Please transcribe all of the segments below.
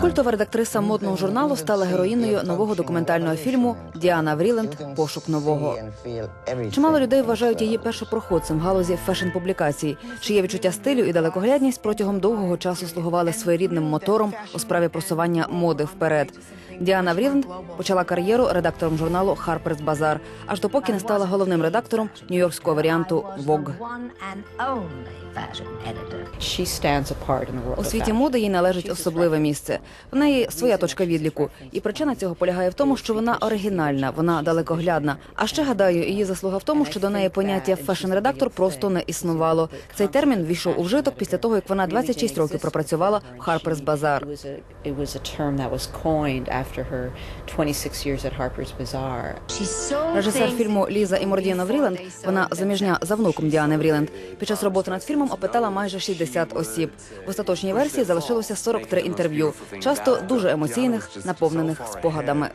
Культова редактриса модного журналу стала героїною нового документального фільму Діана Вріленд Пошук нового. Чимало людей вважають її першопроходцем в галузі фешн-публікацій, чиє відчуття стилю і далекоглядність протягом довгого часу слугували своєрідним мотором у справі просування моди вперед. Діана Вріленд почала кар'єру редактором журналу Harper's Bazaar, аж допоки не стала головним редактором нью-йоркського варіанту Vogue. She stands apart in the У світі моди їй належить особливе місце. В неї своя точка відліку, і причина цього полягає в тому, що вона оригінальна, вона далекоглядна. А ще гадаю, її заслуга в тому, що до неї поняття фешн-редактор просто не існувало. Цей термін ввійшов у вжиток після того, як вона 26 років пропрацювала в Harper's Bazaar. It was a it was a term that was coined after her 26 years at Harper's Bazaar. Режисер фільму Ліза і Мордіна Вріленд, вона заміжня за внуком Діани Вріленд. Під час роботи над фільмом опитала майже 60 осіб. В остаточній версії залишилося 43 інтерв'ю, часто дуже емоційних, наповнених спогадами.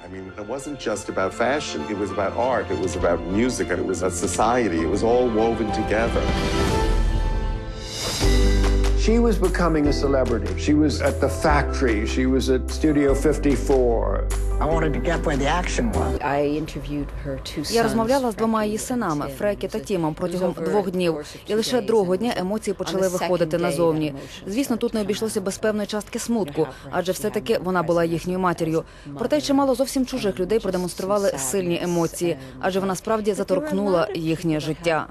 She was becoming a celebrity. She was at the factory. She was at Studio 54. I wanted to get where the action was. I interviewed her two sons. Я розмовляла з двома її синами Фрекі та Тімом протягом двох днів, і лише другого дня емоції почали виходити назовні. Звісно, тут не обійшлося без певної частки смутку, адже все таки вона була їхньою матір'ю. Проте чимало зовсім чужих людей продемонстрували сильні емоції, адже вона справді заторкнула їхнє життя.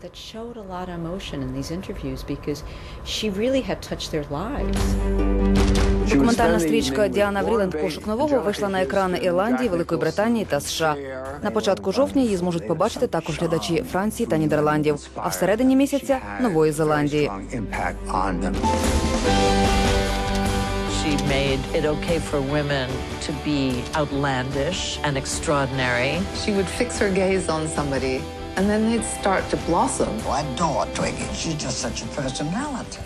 She really had touched their lives. Документальна стрічка Діана Вріленд Пошук нового вийшла на екрани Ірландії, Великої Британії та США. На початку жовтня її зможуть побачити також глядачі Франції та Нідерландів, а всередині місяця Нової Зеландії. She made it okay for women to be outlandish and extraordinary. She would fix her gaze on somebody, and then they'd start to blossom. Oh, I adore Twiggy. She's just such a personality.